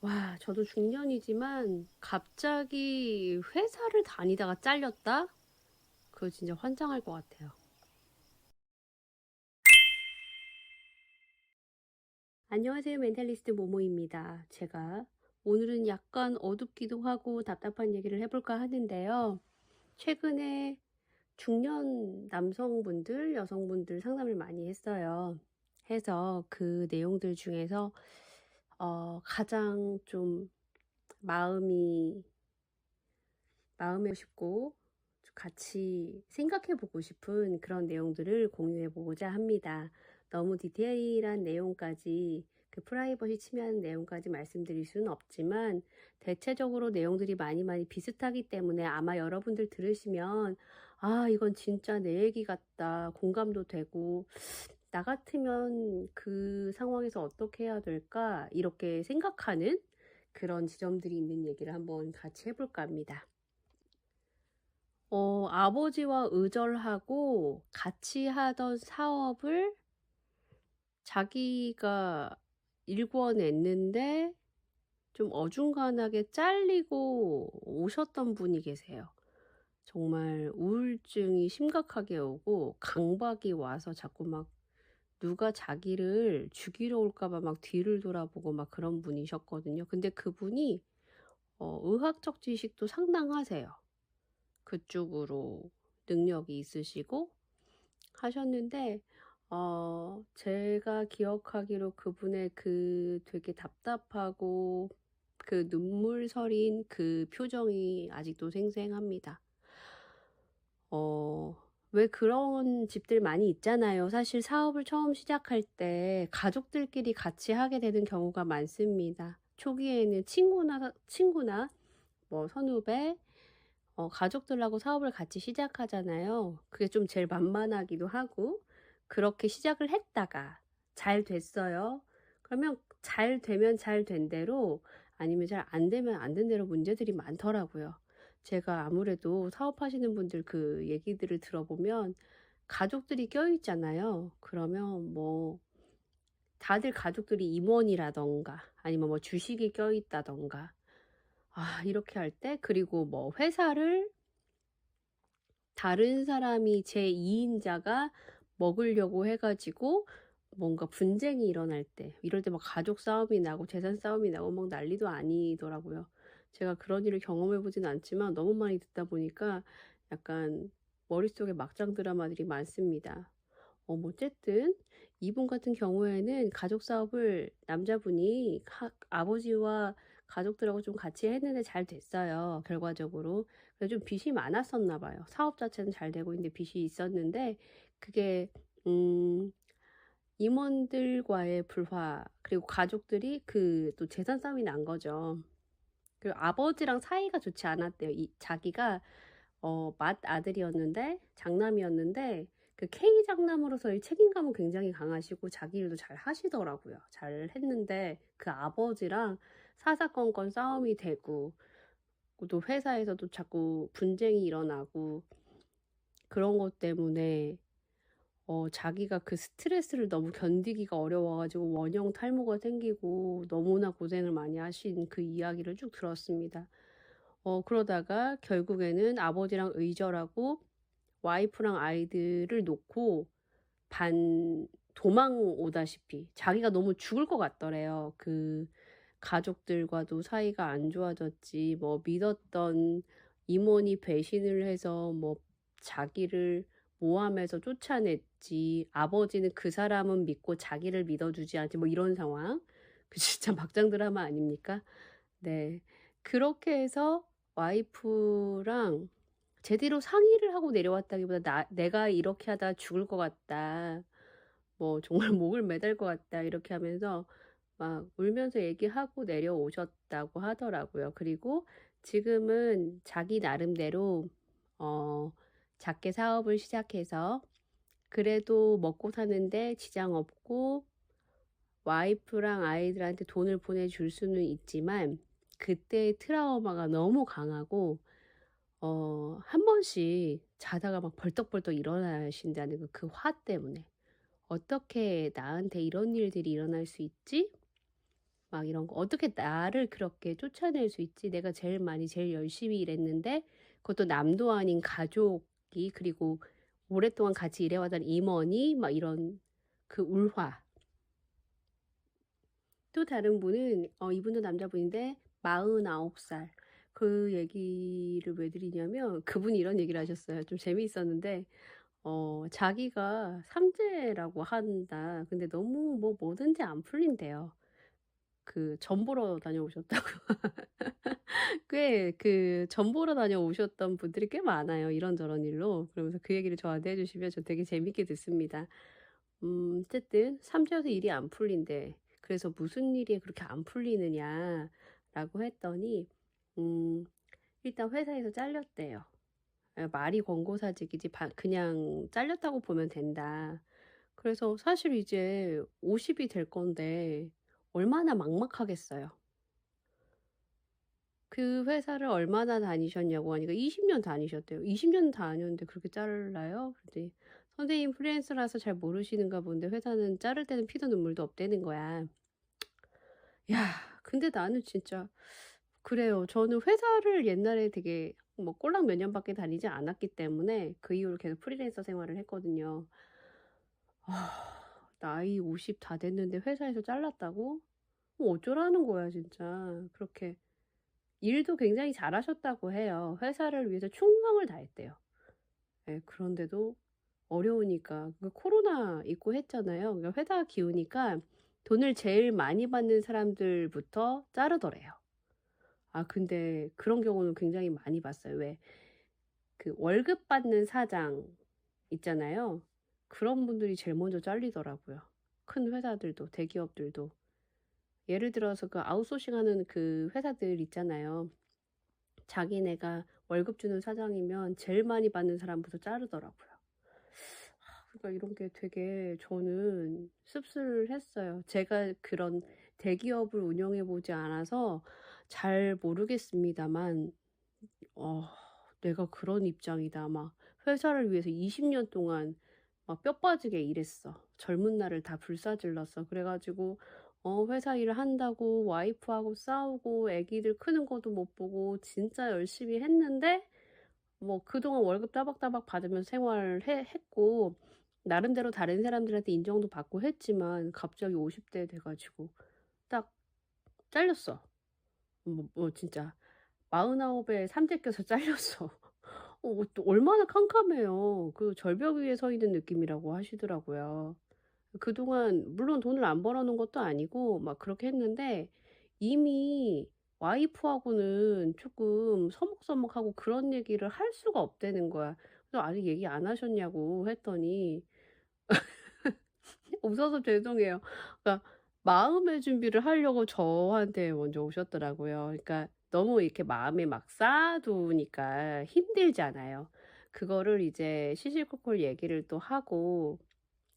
와, 저도 중년이지만 갑자기 회사를 다니다가 잘렸다? 그거 진짜 환장할 것 같아요. 안녕하세요. 멘탈리스트 모모입니다. 제가 오늘은 약간 어둡기도 하고 답답한 얘기를 해볼까 하는데요. 최근에 중년 남성분들, 여성분들 상담을 많이 했어요. 해서 그 내용들 중에서 어, 가장 좀 마음이 마음에 싶고 같이 생각해 보고 싶은 그런 내용들을 공유해 보고자 합니다. 너무 디테일한 내용까지 그 프라이버시 침해하는 내용까지 말씀드릴 수는 없지만 대체적으로 내용들이 많이 많이 비슷하기 때문에 아마 여러분들 들으시면 아 이건 진짜 내 얘기 같다 공감도 되고 나 같으면 그 상황에서 어떻게 해야 될까 이렇게 생각하는 그런 지점들이 있는 얘기를 한번 같이 해볼까 합니다. 어, 아버지와 의절하고 같이 하던 사업을 자기가 일궈냈는데 좀 어중간하게 잘리고 오셨던 분이 계세요. 정말 우울증이 심각하게 오고 강박이 와서 자꾸 막 누가 자기를 죽이러 올까봐 막 뒤를 돌아보고 막 그런 분이셨거든요. 근데 그분이 어, 의학적 지식도 상당하세요. 그쪽으로 능력이 있으시고 하셨는데 어, 제가 기억하기로 그분의 그 되게 답답하고 그 눈물 서린 그 표정이 아직도 생생합니다. 어, 왜 그런 집들 많이 있잖아요. 사실 사업을 처음 시작할 때 가족들끼리 같이 하게 되는 경우가 많습니다. 초기에는 친구나, 친구나, 뭐, 선후배, 어, 가족들하고 사업을 같이 시작하잖아요. 그게 좀 제일 만만하기도 하고, 그렇게 시작을 했다가 잘 됐어요. 그러면 잘 되면 잘 된 대로, 아니면 잘 안 되면 안 된 대로 문제들이 많더라고요. 제가 아무래도 사업하시는 분들 그 얘기들을 들어보면 가족들이 껴있잖아요. 그러면 뭐 다들 가족들이 임원이라던가 아니면 뭐 주식이 껴있다던가 아 이렇게 할 때 그리고 뭐 회사를 다른 사람이 제 2인자가 먹으려고 해가지고 뭔가 분쟁이 일어날 때 이럴 때 막 가족 싸움이 나고 재산 싸움이 나고 막 난리도 아니더라고요. 제가 그런 일을 경험해 보진 않지만 너무 많이 듣다 보니까 약간 머릿속에 막장 드라마들이 많습니다. 어, 뭐 어쨌든 이분 같은 경우에는 가족 사업을 남자분이 하, 아버지와 가족들하고 좀 같이 했는데 잘 됐어요. 결과적으로. 그래서 좀 빚이 많았었나 봐요. 사업 자체는 잘 되고 있는데 빚이 있었는데 그게 음 임원들과의 불화 그리고 가족들이 그 또 재산 싸움이 난 거죠. 그리고 아버지랑 사이가 좋지 않았대요. 이 자기가 어, 맏 아들이었는데 장남이었는데 그 K 장남으로서의 책임감은 굉장히 강하시고 자기 일도 잘 하시더라고요. 잘 했는데 그 아버지랑 사사건건 싸움이 되고 또 회사에서도 자꾸 분쟁이 일어나고 그런 것 때문에 어, 자기가 그 스트레스를 너무 견디기가 어려워가지고 원형 탈모가 생기고 너무나 고생을 많이 하신 그 이야기를 쭉 들었습니다. 어, 그러다가 결국에는 아버지랑 의절하고 와이프랑 아이들을 놓고 반 도망 오다시피 자기가 너무 죽을 것 같더래요. 그 가족들과도 사이가 안 좋아졌지, 뭐 믿었던 임원이 배신을 해서 뭐 자기를 모함해서 쫓아냈지. 아버지는 그 사람은 믿고 자기를 믿어주지 않지. 뭐 이런 상황. 그 진짜 막장 드라마 아닙니까? 네. 그렇게 해서 와이프랑 제대로 상의를 하고 내려왔다기보다 나, 내가 이렇게 하다 죽을 것 같다. 뭐 정말 목을 매달 것 같다. 이렇게 하면서 막 울면서 얘기하고 내려오셨다고 하더라고요. 그리고 지금은 자기 나름대로 어, 작게 사업을 시작해서 그래도 먹고 사는데 지장 없고 와이프랑 아이들한테 돈을 보내줄 수는 있지만 그때의 트라우마가 너무 강하고 어, 한 번씩 자다가 막 벌떡벌떡 일어나신다는 그 화 때문에 어떻게 나한테 이런 일들이 일어날 수 있지? 막 이런 거 "어떻게 나를 그렇게 쫓아낼 수 있지? 내가 제일 많이 제일 열심히 일했는데 그것도 남도 아닌 가족 이 그리고 오랫동안 같이 일해 왔던 임원이" 막 이런 그 울화. 또 다른 분은 어 이분도 남자분인데 49 살. 그 얘기를 왜 드리냐면 그분이 이런 얘기를 하셨어요. 좀 재미있었는데 어 자기가 삼재라고 한다. 근데 너무 뭐 뭐든지 안 풀린대요. 그점 보러 다녀오셨다고. 꽤그점 보러 다녀오셨던 분들이 꽤 많아요, 이런저런 일로. 그러면서 그 얘기를 저한테 해 주시면 저 되게 재밌게 듣습니다. 음 어쨌든 삼재여서 일이 안 풀린대. 그래서 "무슨 일이 그렇게 안 풀리느냐?"라고 했더니 음 일단 회사에서 잘렸대요. 예 말이 권고사직이지 바 그냥 잘렸다고 보면 된다. 그래서 사실 이제 50이 될 건데 얼마나 막막하겠어요. 그 회사를 얼마나 다니셨냐고 하니까 20년 다니셨대요. 20년 다녔는데 그렇게 잘라요? 그랬더니 "선생님 프리랜서라서 잘 모르시는가 본데 회사는 자를 때는 피도 눈물도 없다는 거야." 야 근데 나는 진짜 그래요. 저는 회사를 옛날에 되게 뭐 꼴랑 몇 년밖에 다니지 않았기 때문에 그 이후로 계속 프리랜서 생활을 했거든요. 아 나이 50 다 됐는데 회사에서 잘랐다고? 뭐 어쩌라는 거야 진짜. 그렇게 일도 굉장히 잘하셨다고 해요. 회사를 위해서 충성을 다했대요. 예 그런데도 어려우니까 그 코로나 있고 했잖아요. 그러니까 회사가 기우니까 돈을 제일 많이 받는 사람들부터 자르더래요. 아 근데 그런 경우는 굉장히 많이 봤어요. 왜 그 월급 받는 사장 있잖아요. 그런 분들이 제일 먼저 잘리더라고요. 큰 회사들도 대기업들도. 예를 들어서 그 아웃소싱하는 그 회사들 있잖아요. 자기네가 월급 주는 사장이면 제일 많이 받는 사람부터 자르더라고요. 그러니까 이런 게 되게 저는 씁쓸했어요. 제가 그런 대기업을 운영해 보지 않아서 잘 모르겠습니다만 어 '내가 그런 입장이다.' 막 회사를 위해서 20년 동안 막 뼈 빠지게 일했어. 젊은 날을 다 불사질렀어. 그래 가지고 어 회사 일을 한다고 와이프하고 싸우고 애기들 크는 것도 못 보고 진짜 열심히 했는데 뭐 그동안 월급 따박따박 받으면서 생활을 해 했고 나름대로 다른 사람들한테 인정도 받고 했지만 갑자기 50대 돼 가지고 딱 잘렸어. 뭐 뭐 진짜 49에 삼재 껴서 잘렸어. 어또 얼마나 캄캄해요. 그 절벽 위에 서 있는 느낌이라고 하시더라고요. 그동안 물론 돈을 안 벌어 놓은 것도 아니고 막 그렇게 했는데 이미 와이프하고는 쪼끔 서먹서먹하고 그런 얘기를 할 수가 없다는 거야. 그래서 "아직 얘기 안 하셨냐."고 했더니 웃어서 죄송해요. 그러니까 마음의 준비를 하려고 저한테 먼저 오셨더라고요. 그러니까 너무 이렇게 마음에 막 쌓아두니까 힘들잖아요. 그거를 이제 시시콜콜 얘기를 또 하고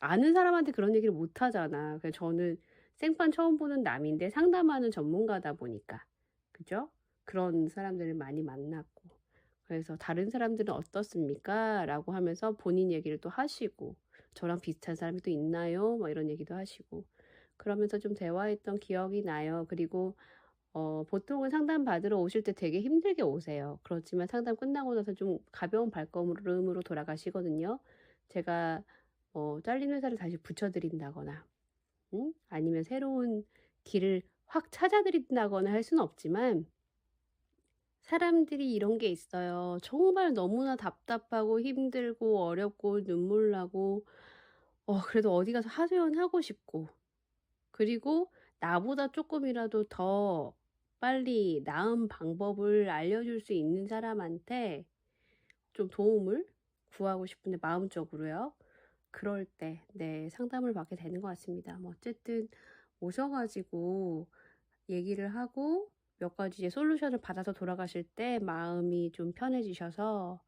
아는 사람한테 그런 얘기를 못 하잖아. 그래서 저는 생판 처음 보는 남인데 상담하는 전문가다 보니까. 그죠? 그런 사람들을 많이 만났고. 그래서 "다른 사람들은 어떻습니까?" 라고 하면서 본인 얘기를 또 하시고 "저랑 비슷한 사람이 또 있나요?" 막 이런 얘기도 하시고. 그러면서 좀 대화했던 기억이 나요. 그리고 어 보통은 상담 받으러 오실 때 되게 힘들게 오세요. 그렇지만 상담 끝나고 나서 좀 가벼운 발걸음으로 돌아가시거든요. 제가 어 잘린 회사를 다시 붙여 드린다거나 음 아니면 새로운 길을 확 찾아 드린다거나 할 수는 없지만 사람들이 이런 게 있어요. 정말 너무나 답답하고 힘들고 어렵고 눈물 나고 어 그래도 어디 가서 하소연하고 싶고 그리고 나보다 조금이라도 더 빨리 나은 방법을 알려줄 수 있는 사람한테 좀 도움을 구하고 싶은데 마음적으로요. 그럴 때 네 상담을 받게 되는 것 같습니다. 뭐 어쨌든 오셔 가지고 얘기를 하고 몇 가지 이제 솔루션을 받아서 돌아가실 때 마음이 좀 편해지셔서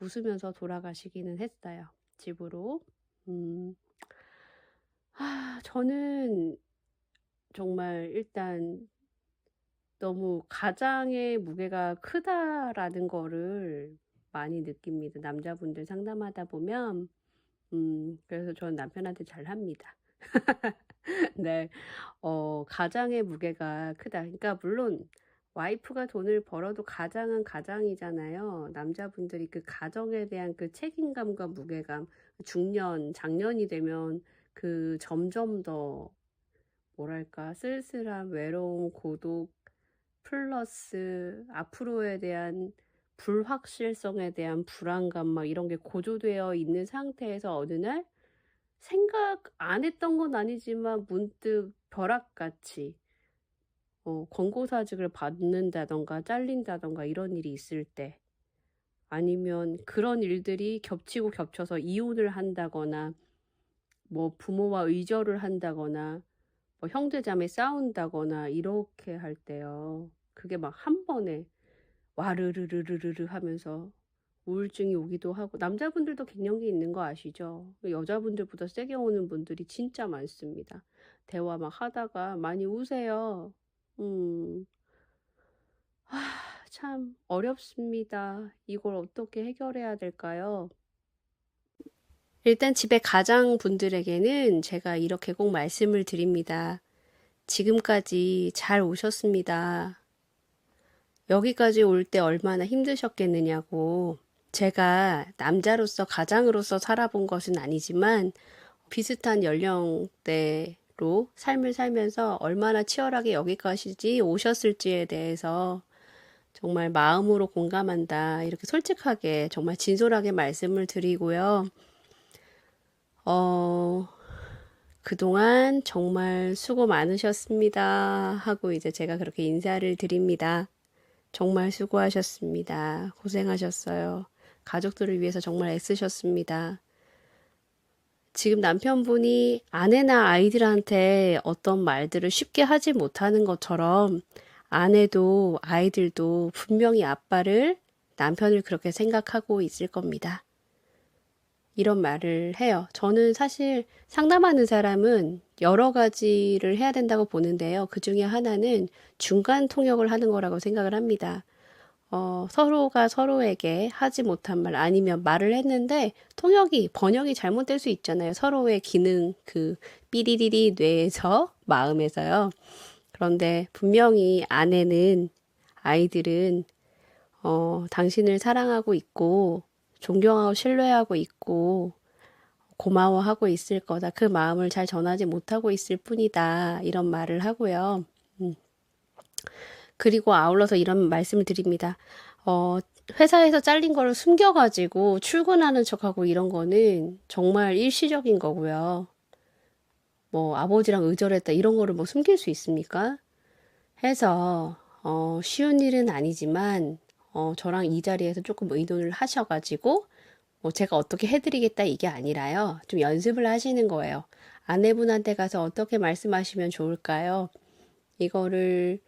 웃으면서 돌아가시기는 했어요, 집으로. 음. 아 저는 정말 일단 너무 '가장의 무게가 크다.'라는 거를 많이 느낍니다. 남자분들 상담하다 보면 음 그래서 저는 남편한테 잘 합니다. 네. 어 가장의 무게가 크다. 그러니까 물론 와이프가 돈을 벌어도 가장은 가장이잖아요. 남자분들이 그 가정에 대한 그 책임감과 무게감, 중년, 장년이 되면 그 점점 더 뭐랄까 쓸쓸함, 외로움, 고독 플러스 앞으로에 대한 불확실성에 대한 불안감 막 이런 게 고조되어 있는 상태에서 어느 날 생각 안 했던 건 아니지만 문득 벼락같이 어, 권고사직을 받는다던가 잘린다던가 이런 일이 있을 때 아니면 그런 일들이 겹치고 겹쳐서 이혼을 한다거나 뭐 부모와 의절을 한다거나 뭐 형제자매 싸운다거나 이렇게 할 때요. 그게 막 한 번에 와르르르르르 하면서 우울증이 오기도 하고 남자분들도 갱년기 있는 거 아시죠? 여자분들보다 세게 오는 분들이 진짜 많습니다. 대화 막 하다가 많이 우세요. 음. 아, 참 어렵습니다. 이걸 어떻게 해결해야 될까요? 일단 집에 가장 분들에게는 제가 이렇게 꼭 말씀을 드립니다. 지금까지 잘 오셨습니다. 여기까지 올 때 얼마나 힘드셨겠느냐고. 제가 남자로서 가장으로서 살아본 것은 아니지만 비슷한 연령대로 삶을 살면서 얼마나 치열하게 여기까지 오셨을지에 대해서 정말 마음으로 공감한다. 이렇게 솔직하게 정말 진솔하게 말씀을 드리고요. 어, 그동안 정말 수고 많으셨습니다. 하고 이제 제가 그렇게 인사를 드립니다. 정말 수고하셨습니다. 고생하셨어요. 가족들을 위해서 정말 애쓰셨습니다. 지금 남편분이 아내나 아이들한테 어떤 말들을 쉽게 하지 못하는 것처럼 아내도 아이들도 분명히 아빠를 남편을 그렇게 생각하고 있을 겁니다. 이런 말을 해요. 저는 사실 상담하는 사람은 여러 가지를 해야 된다고 보는데요. 그 중에 하나는 중간 통역을 하는 거라고 생각을 합니다. 어, 서로가 서로에게 하지 못한 말 아니면 말을 했는데 통역이 번역이 잘못될 수 있잖아요. 서로의 기능 그 삐리리리 뇌에서 마음에서요. 그런데 분명히 아내는 아이들은 어, 당신을 사랑하고 있고 존경하고 신뢰하고 있고 고마워하고 있을 거다. 그 마음을 잘 전하지 못하고 있을 뿐이다. 이런 말을 하고요. 음. 그리고 아울러서 이런 말씀을 드립니다. 어, 회사에서 잘린 거를 숨겨가지고 출근하는 척하고 이런 거는 정말 일시적인 거고요. 뭐 아버지랑 의절했다 이런 거를 뭐 숨길 수 있습니까? 해서 어, 쉬운 일은 아니지만 어, 저랑 이 자리에서 조금 의논을 하셔가지고, 뭐 제가 어떻게 해드리겠다 이게 아니라요. 좀 연습을 하시는 거예요. 아내분한테 가서 어떻게 말씀하시면 좋을까요? 이거를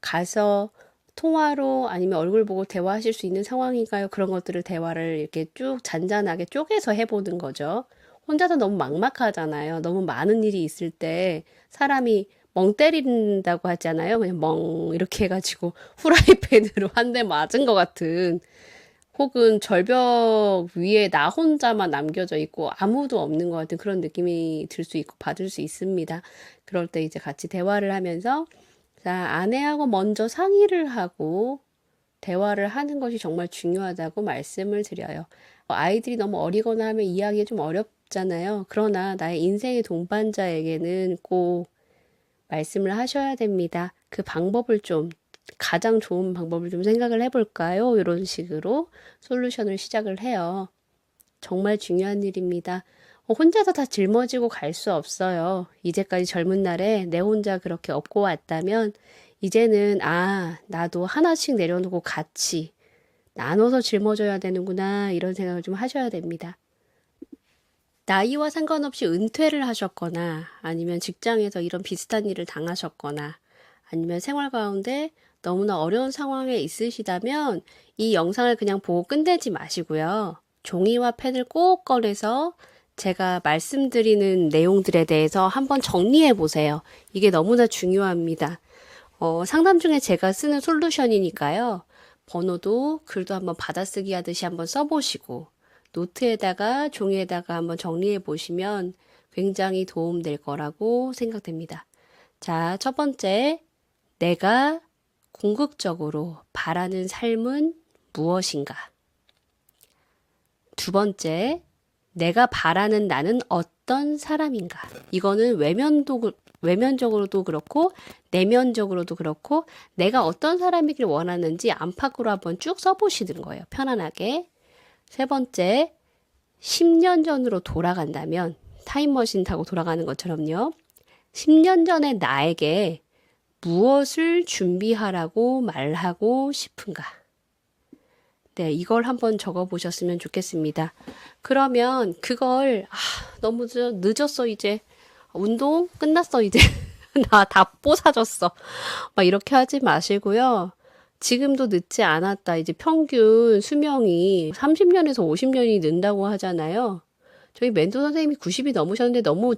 가서 통화로 아니면 얼굴 보고 대화하실 수 있는 상황인가요? 그런 것들을 대화를 이렇게 쭉 잔잔하게 쪼개서 해보는 거죠. 혼자서 너무 막막하잖아요. 너무 많은 일이 있을 때 사람이 멍 때린다고 하잖아요. 그냥 멍 이렇게 해가지고 후라이팬으로 한 대 맞은 것 같은 혹은 절벽 위에 나 혼자만 남겨져 있고 아무도 없는 것 같은 그런 느낌이 들 수 있고 받을 수 있습니다. 그럴 때 이제 같이 대화를 하면서 자, 아내하고 먼저 상의를 하고 대화를 하는 것이 정말 중요하다고 말씀을 드려요. 아이들이 너무 어리거나 하면 이야기 좀 어렵잖아요. 그러나 나의 인생의 동반자에게는 꼭 말씀을 하셔야 됩니다. 그 방법을 좀 가장 좋은 방법을 좀 생각을 해볼까요? 이런 식으로 솔루션을 시작을 해요. 정말 중요한 일입니다. 어, 혼자서 다 짊어지고 갈 수 없어요. 이제까지 젊은 날에 내 혼자 그렇게 업고 왔다면 이제는 아, 나도 하나씩 내려놓고 같이 나눠서 짊어져야 되는구나 이런 생각을 좀 하셔야 됩니다. 나이와 상관없이 은퇴를 하셨거나 아니면 직장에서 이런 비슷한 일을 당하셨거나 아니면 생활 가운데 너무나 어려운 상황에 있으시다면 이 영상을 그냥 보고 끝내지 마시고요. 종이와 펜을 꼭 꺼내서 제가 말씀드리는 내용들에 대해서 한번 정리해 보세요. 이게 너무나 중요합니다. 어, 상담 중에 제가 쓰는 솔루션이니까요. 번호도 글도 한번 받아쓰기 하듯이 한번 써보시고 노트에다가 종이에다가 한번 정리해 보시면 굉장히 도움될 거라고 생각됩니다. 자, 첫 번째, 내가 궁극적으로 바라는 삶은 무엇인가? 두 번째, 내가 바라는 나는 어떤 사람인가? 이거는 외면도, 그- 외면적으로도 그렇고, 내면적으로도 그렇고, 내가 어떤 사람이길 원하는지 안팎으로 한번 쭉 써보시는 거예요. 편안하게. 세 번째, 10년 전으로 돌아간다면, 타임머신 타고 돌아가는 것처럼요. 10년 전의 나에게 무엇을 준비하라고 말하고 싶은가? 네, 이걸 한번 적어 보셨으면 좋겠습니다. 그러면 그걸, 아, 너무 늦- 늦었어, 이제. 운동 끝났어, 이제. 나 다 뽀사졌어. 막 이렇게 하지 마시고요. 지금도 늦지 않았다. 이제 평균 수명이 30년에서 50년이 는다고 하잖아요. 저희 멘토 선생님이 90이 넘으셨는데 너무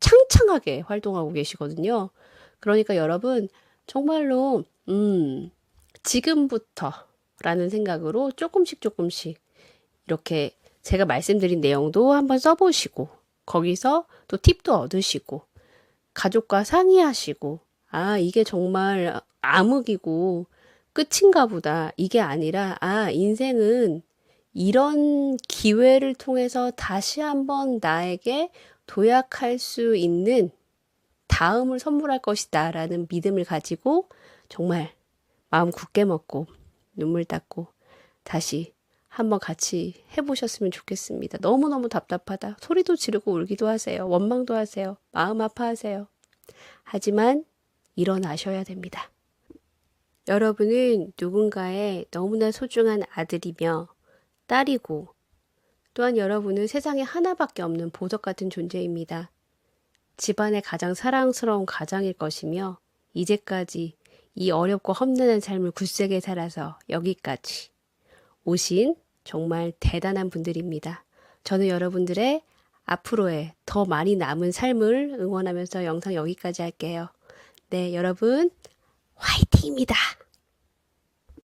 창창하게 활동하고 계시거든요. 그러니까 여러분, 정말로, 음, 지금부터라는 생각으로 조금씩 조금씩 이렇게 제가 말씀드린 내용도 한번 써보시고, 거기서 또 팁도 얻으시고, 가족과 상의하시고, 아, 이게 정말 암흑이고 끝인가 보다. 이게 아니라, 아, 인생은 이런 기회를 통해서 다시 한번 나에게 도약할 수 있는 다음을 선물할 것이다 라는 믿음을 가지고 정말 마음 굳게 먹고 눈물 닦고 다시 한번 같이 해보셨으면 좋겠습니다. 너무너무 답답하다. 소리도 지르고 울기도 하세요. 원망도 하세요. 마음 아파하세요. 하지만 일어나셔야 됩니다. 여러분은 누군가의 너무나 소중한 아들이며 딸이고 또한 여러분은 세상에 하나밖에 없는 보석 같은 존재입니다. 집안의 가장 사랑스러운 가장일 것이며 이제까지 이 어렵고 험난한 삶을 굳세게 살아서 여기까지 오신 정말 대단한 분들입니다. 저는 여러분들의 앞으로의 더 많이 남은 삶을 응원하면서 영상 여기까지 할게요. 네, 여러분 화이팅입니다.